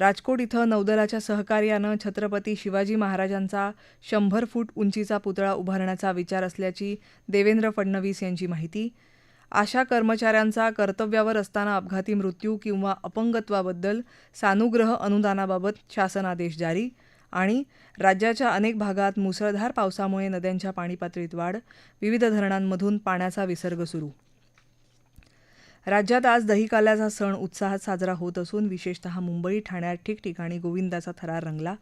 राजकोट इथं नौदलाच्या सहकार्यानं छत्रपती शिवाजी महाराजांचा शंभर फूट उंचीचा पुतळा उभारण्याचा विचार असल्याची देवेंद्र फडणवीस यांची माहिती. आशा कर्मचाऱ्यांचा कर्तव्यावर असताना अपघाती मृत्यू किंवा अपंगत्वाबद्दल सानुग्रह अनुदानाबाबत शासन आदेश जारी आणि राज्याच्या अनेक भागात मुसळधार पावसामुळे नद्यांच्या पाणीपातळीत वाढ विविध धरणांमधून पाण्याचा विसर्ग सुरू. राज्यात आज दहीकाल्याचा सण उत्साहात साजरा होत असून विशेषतः मुंबई ठाण्यात ठिकठिकाणी गोविंदाचा थरार रंगला.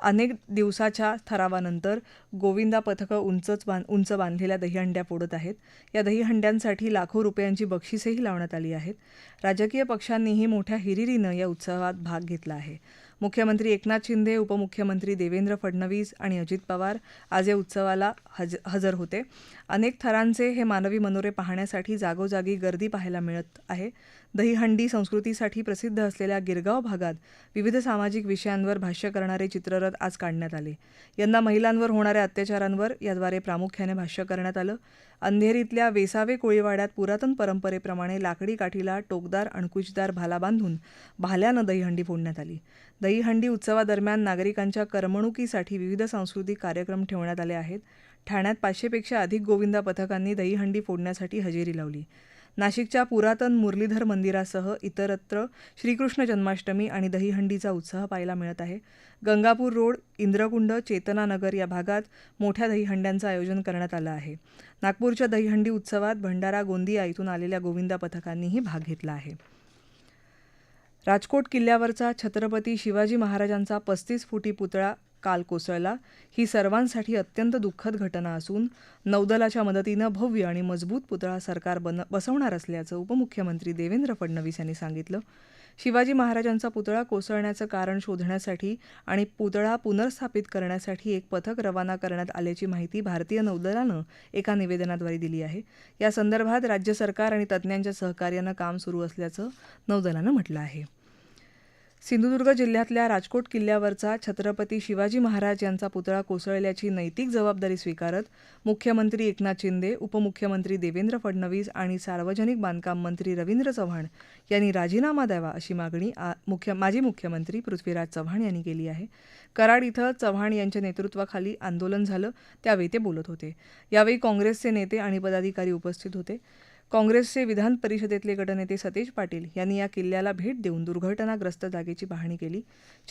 अनेक दिवसाच्या थरावानंतर गोविंदा पथकं उंचच बांध उंच बांधलेल्या दहीहंड्या फोडत आहेत. या दहीहंड्यांसाठी लाखो रुपयांची बक्षिसेही लावण्यात आली आहेत. राजकीय पक्षांनीही मोठ्या हिरिरीनं या उत्सवात भाग घेतला आहे. मुख्यमंत्री एकनाथ शिंदे उपमुख्यमंत्री देवेंद्र फडणवीस आणि अजित पवार आज या उत्सवाला हज हजर होते. अनेक थरांचे हे मानवी मनोरे पाहण्यासाठी जागोजागी गर्दी पाहायला मिळत आहे. दहीहंडी संस्कृतीसाठी प्रसिद्ध असलेल्या गिरगाव भागात विविध सामाजिक विषयांवर भाष्य करणारे चित्ररथ आज काढण्यात आले. यंदा महिलांवर होणाऱ्या अत्याचारांवर याद्वारे प्रामुख्याने भाष्य करण्यात आलं. अंधेरीतल्या वेसावे कोळीवाड्यात पुरातन परंपरेप्रमाणे लाकडी काठीला टोकदार अणकुचदार भाला बांधून भाल्यानं दहीहंडी फोडण्यात आली. दहीहंडी उत्सवादरम्यान नागरिकांच्या करमणुकीसाठी विविध सांस्कृतिक कार्यक्रम ठेवण्यात आले आहेत. ठाण्यात पाचशेपेक्षा अधिक गोविंदा पथकांनी दहीहंडी फोडण्यासाठी हजेरी लावली. नाशिकच्या पुरातन मुरलीधर मंदिरासह इतरत्र श्रीकृष्ण जन्माष्टमी आणि दहीहंडीचा उत्साह पाहायला मिळत आहे. गंगापूर रोड इंद्रकुंड चेतनानगर या भागात मोठ्या दहीहंड्यांचं आयोजन करण्यात आलं आहे. नागपूरच्या दहीहंडी उत्सवात भंडारा गोंदिया इथून आलेल्या गोविंदा पथकांनीही भाग घेतला आहे. राजकोट किल्ल्यावरचा छत्रपती शिवाजी महाराजांचा पस्तीस फुटी पुतळा काल कोसळला. ही सर्वांसाठी अत्यंत दुःखद घटना असून नौदलाच्या मदतीनं भव्य आणि मजबूत पुतळा सरकार बन बसवणार असल्याचं उपमुख्यमंत्री देवेंद्र फडणवीस यांनी सांगितलं. शिवाजी महाराजांचा पुतळा कोसळण्याचं कारण शोधण्यासाठी आणि पुतळा पुनर्स्थापित करण्यासाठी एक पथक रवाना करण्यात आल्याची माहिती भारतीय नौदलानं एका निवेदनाद्वारे दिली आहे. या संदर्भात राज्य सरकार आणि तज्ज्ञांच्या सहकार्यानं काम सुरू असल्याचं नौदलानं म्हटलं आहे. सिंधुदुर्ग जिल्ह्यातल्या राजकोट किल्ल्यावरचा छत्रपती शिवाजी महाराज यांचा पुतळा कोसळल्याची नैतिक जबाबदारी स्वीकारत मुख्यमंत्री एकनाथ शिंदे उपमुख्यमंत्री देवेंद्र फडणवीस आणि सार्वजनिक बांधकाम मंत्री रवींद्र चव्हाण यांनी राजीनामा द्यावा अशी मागणी मुख्य माजी मुख्यमंत्री पृथ्वीराज चव्हाण यांनी केली आहे. कराड इथं चव्हाण यांच्या नेतृत्वाखाली आंदोलन झालं त्यावेळी ते बोलत होते. यावेळी काँग्रेसचे नेते आणि पदाधिकारी उपस्थित होते. काँग्रेसचे विधान परिषदेतले गटनेते सतेज पाटील यांनी या किल्ल्याला भेट देऊन दुर्घटनाग्रस्त जागेची पाहणी केली.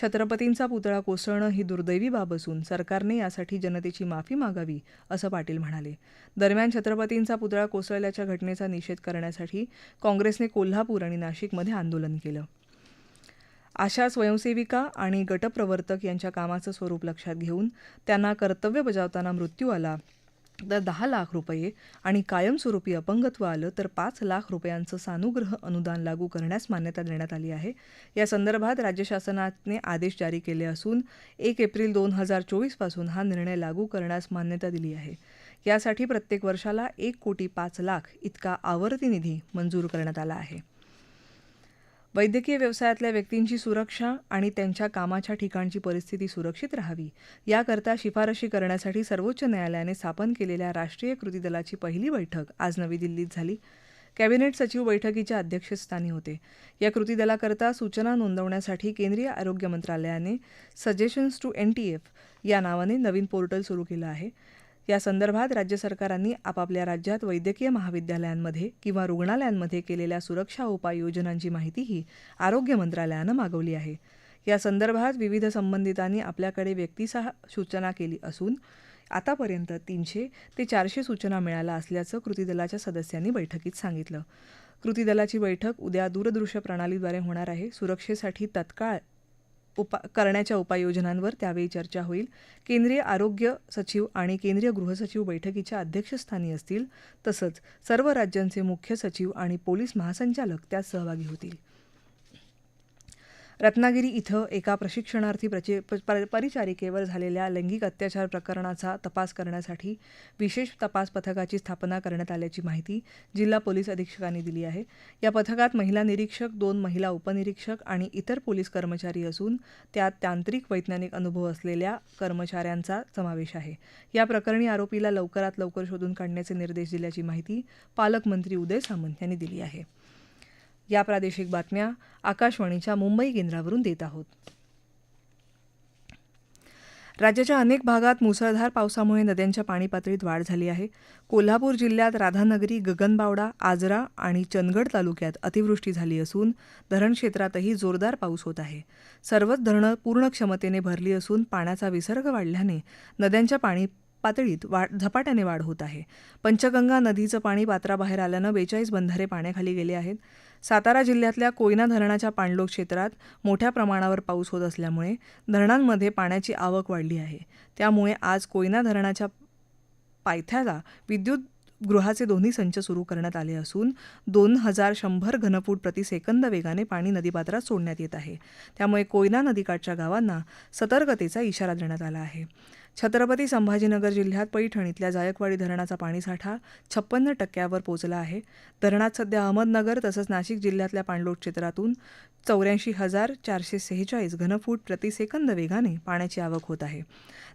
छत्रपतींचा पुतळा कोसळणं ही दुर्दैवी बाब असून सरकारने यासाठी जनतेची माफी मागावी असं पाटील म्हणाले. दरम्यान छत्रपतींचा पुतळा कोसळल्याच्या घटनेचा निषेध करण्यासाठी काँग्रेसने कोल्हापूर आणि नाशिकमध्ये आंदोलन केलं. आशा स्वयंसेविका आणि गटप्रवर्तक यांच्या कामाचं स्वरूप लक्षात घेऊन त्यांना कर्तव्य बजावताना मृत्यू आला. तर दहा लाख रुपये आणि कायमस्वरूपी अपंगत्व आलं तर पाच लाख रुपयांचं सानुग्रह अनुदान लागू करण्यास मान्यता देण्यात आली आहे. या संदर्भात राज्य शासनाने आदेश जारी केले असून एक एप्रिल दोन हजार चोवीसपासून हा निर्णय लागू करण्यास मान्यता दिली आहे. यासाठी प्रत्येक वर्षाला एक कोटी पाच लाख इतका आवर्ती निधी मंजूर करण्यात आला आहे. वैद्यकीय व्यवसायातल्या व्यक्तींची सुरक्षा आणि त्यांच्या कामाच्या ठिकाणची परिस्थिती सुरक्षित राहावी याकरता शिफारशी करण्यासाठी सर्वोच्च न्यायालयाने स्थापन केलेल्या राष्ट्रीय कृती दलाची पहिली बैठक आज नवी दिल्लीत झाली. कॅबिनेट सचिव बैठकीच्या अध्यक्षस्थानी होते. या कृती दलाकरता सूचना नोंदवण्यासाठी केंद्रीय आरोग्य मंत्रालयाने suggestions to N T F या नावाने नवीन पोर्टल सुरू केलं आहे. या संदर्भात राज्य सरकारांनी आपापल्या राज्यात वैद्यकीय महाविद्यालयांमध्ये किंवा रुग्णालयांमध्ये केलेल्या सुरक्षा उपाययोजनांची माहितीही आरोग्य मंत्रालयानं मागवली आहे. या संदर्भात विविध संबंधितांनी आपल्याकडे व्यक्तिसह सूचना केली असून आतापर्यंत तीनशे ते चारशे सूचना मिळाल्या असल्याचं कृती दलाच्या सदस्यांनी बैठकीत सांगितलं. कृती दलाची बैठक उद्या दूरदृश्य प्रणालीद्वारे होणार आहे. सुरक्षेसाठी तत्काळ उपा करण्याच्या उपाययोजनांवर त्यावेळी चर्चा होईल. केंद्रीय आरोग्य सचिव आणि केंद्रीय गृहसचिव बैठकीच्या अध्यक्षस्थानी असतील. तसंच सर्व राज्यांचे मुख्य सचिव आणि पोलीस महासंचालक त्यात सहभागी होतील. रत्नागिरी इथं एका प्रशिक्षणार्थी प्रचे प- पर- परिचारिकेवर झालेल्या लैंगिक अत्याचार प्रकरणाचा तपास करण्यासाठी विशेष तपास पथकाची स्थापना करण्यात आल्याची माहिती जिल्हा पोलीस अधीक्षकांनी दिली आहे. या पथकात महिला निरीक्षक दोन महिला उपनिरीक्षक आणि इतर पोलीस कर्मचारी असून त्यात तांत्रिक वैज्ञानिक अनुभव असलेल्या कर्मचाऱ्यांचा समावेश आहे. या प्रकरणी आरोपीला लवकरात लवकर शोधून काढण्याचे निर्देश दिल्याची माहिती पालकमंत्री उदय सामंत यांनी दिली आहे. या प्रादेशिक बातम्या आकाशवाणीच्या मुंबई केंद्रावरून देत आहोत. राज्याच्या अनेक भागात मुसळधार पावसामुळे नद्यांच्या पाणी पातळीत वाढ झाली आहे. कोल्हापूर जिल्ह्यात राधानगरी गगनबावडा आजरा आणि चंदगड तालुक्यात अतिवृष्टी झाली असून धरण क्षेत्रातही जोरदार पाऊस होत आहे. सर्वच धरणं पूर्ण क्षमतेने भरली असून पाण्याचा विसर्ग वाढल्याने नद्यांच्या पाणी पातळीत वाढ झपाट्याने वाढ होत आहे. पंचगंगा नदीचं पाणी पात्राबाहेर आल्यानं बेचाळीस बंधारे पाण्याखाली गेले आहेत. सातारा जिल्ह्यातल्या कोयना धरणाच्या पाणलोट क्षेत्रात मोठ्या प्रमाणावर पाऊस होत असल्यामुळे धरणांमध्ये पाण्याची आवक वाढली आहे. त्यामुळे आज कोयना धरणाच्या पायथ्याला विद्युत गृहाचे दोन्ही संच सुरू करण्यात आले असून दोन हजार शंभर घनफूट प्रतिसेकंद वेगाने पाणी नदीपात्रात सोडण्यात येत आहे. त्यामुळे कोयना नदीकाठच्या गावांना सतर्कतेचा इशारा देण्यात आला आहे. छत्रपती संभाजीनगर जिल्ह्यात पैठण इथल्या जायकवाडी धरणाचा पाणीसाठा छप्पन्न टक्क्यावर पोहोचला आहे. धरणात सध्या अहमदनगर तसंच नाशिक जिल्ह्यातल्या पाणलोट क्षेत्रातून चौऱ्याऐंशी हजार चारशे सेहेचाळीस घनफूट प्रतिसेकंद वेगाने पाण्याची आवक होत आहे.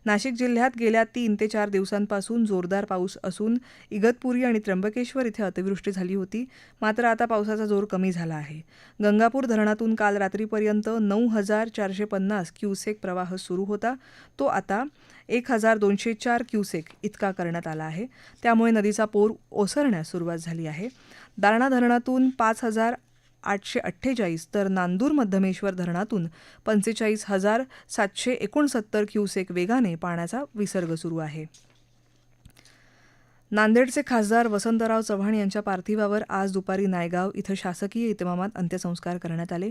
नाशिक जिल्ह्यात गेल्या तीन ते चार दिवसांपासून जोरदार पाऊस असून इगतपुरी आणि त्र्यंबकेश्वर इथे अतिवृष्टी झाली होती. मात्र आता पावसाचा जोर कमी झाला आहे. गंगापूर धरणातून काल रात्रीपर्यंत नऊ हजार चारशे पन्नास क्युसेक प्रवाह सुरू होता. तो आता एक हजार दोनशे चार क्युसेक इतका करण्यात आला आहे. त्यामुळे नदीचा पूर ओसरण्यास सुरुवात झाली आहे. दारणा धरणातून पाच हजार आठशे अठ्ठेचाळीस तर नांदूर मध्यमेश्वर धरणातून पंचेचाळीस हजार सातशे एकोणसत्तर क्युसेक वेगाने पाण्याचा विसर्ग सुरू आहे. नांदेडचे खासदार वसंतराव चव्हाण यांच्या पार्थिवावर आज दुपारी नायगाव इथं शासकीय इतमामात अंत्यसंस्कार करण्यात आले.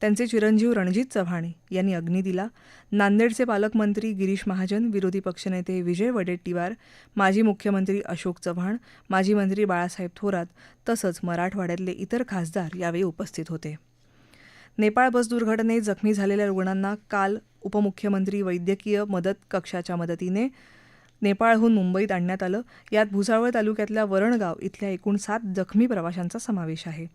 त्यांचे चिरंजीव रणजित चव्हाण यांनी अग्नी दिला. नांदेडचे पालकमंत्री गिरीश महाजन विरोधी पक्षनेते विजय वडेट्टीवार माजी मुख्यमंत्री अशोक चव्हाण माजी मंत्री बाळासाहेब थोरात तसंच मराठवाड्यातले इतर खासदार यावेळी उपस्थित होते. नेपाळ बस दुर्घटनेत जखमी झालेल्या रुग्णांना काल उपमुख्यमंत्री वैद्यकीय मदत कक्षाच्या मदतीने नेपाळहून मुंबईत आणण्यात आलं. यात भुसावळ तालुक्यातल्या वरणगाव इथल्या एकूण सात जखमी प्रवाशांचा समावेश आहे.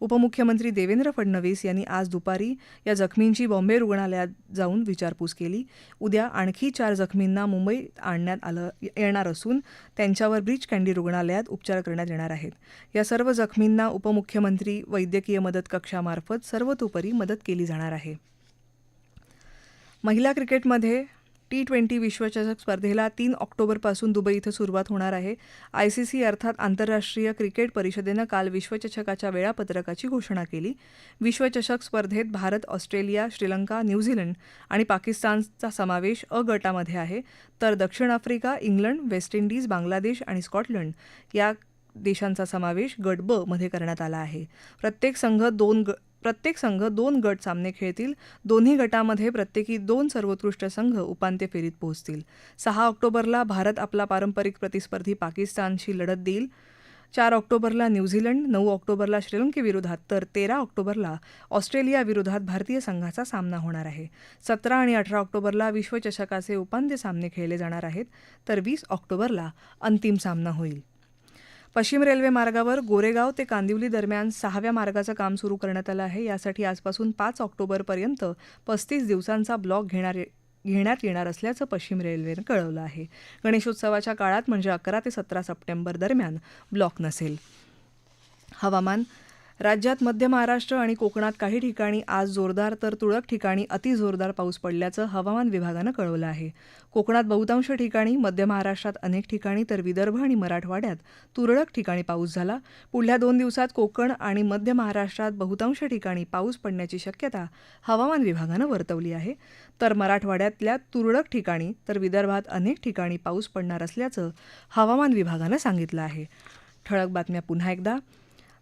उपमुख्यमंत्री देवेंद्र फडणवीस यांनी आज दुपारी या जखमींची बॉम्बे रुग्णालयात जाऊन विचारपूस केली. उद्या आणखी चार जखमींना मुंबईत आणण्यात आलं येणार असून त्यांच्यावर ब्रीच कँडी रुग्णालयात उपचार करण्यात येणार आहेत. या सर्व जखमींना उपमुख्यमंत्री वैद्यकीय मदत कक्षामार्फत सर्वतोपरी मदत केली जाणार आहे. महिला क्रिकेटमध्ये टी ट्वेंटी विश्वचषक स्पर्धेला तीन ऑक्टोबरपासून दुबई इथं सुरुवात होणार आहे. आय सी सी अर्थात आंतरराष्ट्रीय क्रिकेट परिषदेनं काल विश्वचषकाच्या वेळापत्रकाची घोषणा केली. विश्वचषक स्पर्धेत भारत ऑस्ट्रेलिया श्रीलंका न्यूझीलंड आणि पाकिस्तानचा समावेश अ गटामध्ये आहे. तर दक्षिण Africa England West Indies Bangladesh आणि स्कॉटलंड या देशांचा समावेश गट ब मध्ये करण्यात आला आहे. प्रत्येक संघ दोन ग प्रत्येक संघ दोन गट सामने खेळतील. दोन्ही गटामध्ये प्रत्येकी दोन सर्वोत्कृष्ट संघ उपांत्य फेरीत पोहोचतील. सहा ऑक्टोबरला भारत आपला पारंपरिक प्रतिस्पर्धी पाकिस्तानशी लढत देईल. चार ऑक्टोबरला न्यूझीलंड नऊ ऑक्टोबरला श्रीलंकेविरोधात तर तेरा ऑक्टोबरला ऑस्ट्रेलियाविरोधात भारतीय संघाचा सामना होणार आहे. सतरा आणि अठरा ऑक्टोबरला विश्वचषकाचे उपांत्य सामने खेळले जाणार आहेत तर वीस ऑक्टोबरला अंतिम सामना होईल. पश्चिम रेल्वे मार्गावर गोरेगाव ते कांदिवली दरम्यान सहाव्या मार्गाचं काम सुरू करण्यात आलं आहे. यासाठी आजपासून पाच ऑक्टोबरपर्यंत पस्तीस दिवसांचा ब्लॉक घेणार घेण्यात येणार असल्याचं पश्चिम रेल्वेनं कळवलं आहे. गणेशोत्सवाच्या काळात म्हणजे अकरा ते सतरा सप्टेंबर दरम्यान ब्लॉक नसेल. हवामान राज्यात मध्य महाराष्ट्र आणि कोकणात काही ठिकाणी आज जोरदार तर तुरळक ठिकाणी अतिजोरदार पाऊस पडल्याचं हवामान विभागानं कळवलं आहे. कोकणात बहुतांश ठिकाणी मध्य महाराष्ट्रात अनेक ठिकाणी तर विदर्भ आणि मराठवाड्यात तुरळक ठिकाणी पाऊस झाला. पुढल्या दोन दिवसात कोकण आणि मध्य महाराष्ट्रात बहुतांश ठिकाणी पाऊस पडण्याची शक्यता हवामान विभागानं वर्तवली आहे. तर मराठवाड्यातल्या तुरळक ठिकाणी तर विदर्भात अनेक ठिकाणी पाऊस पडणार असल्याचं हवामान विभागानं सांगितलं आहे. ठळक बातम्या पुन्हा एकदा.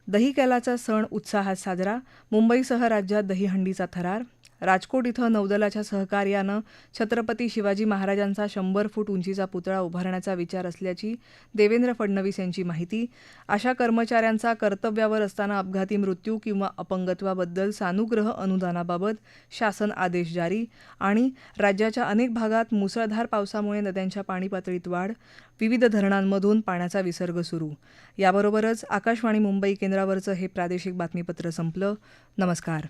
दही कैलाचा सण उत्साहात साजरा. मुंबईसह राज्यात दहीहंडीचा थरार. राजकोट इथं नौदलाच्या सहकार्यानं छत्रपती शिवाजी महाराजांचा शंभर फूट उंचीचा पुतळा उभारण्याचा विचार असल्याची देवेंद्र फडणवीस यांची माहिती. अशा कर्मचाऱ्यांचा कर्तव्यावर असताना अपघाती मृत्यू किंवा अपंगत्वाबद्दल सानुग्रह अनुदानाबाबत शासन आदेश जारी. आणि राज्याच्या अनेक भागात मुसळधार पावसामुळे नद्यांच्या पाणी पातळीत वाढ. विविध धरणांमधून पाण्याचा विसर्ग सुरू. याबरोबरच आकाशवाणी मुंबई केंद्रावरचं हे प्रादेशिक बातमीपत्र संपलं. नमस्कार.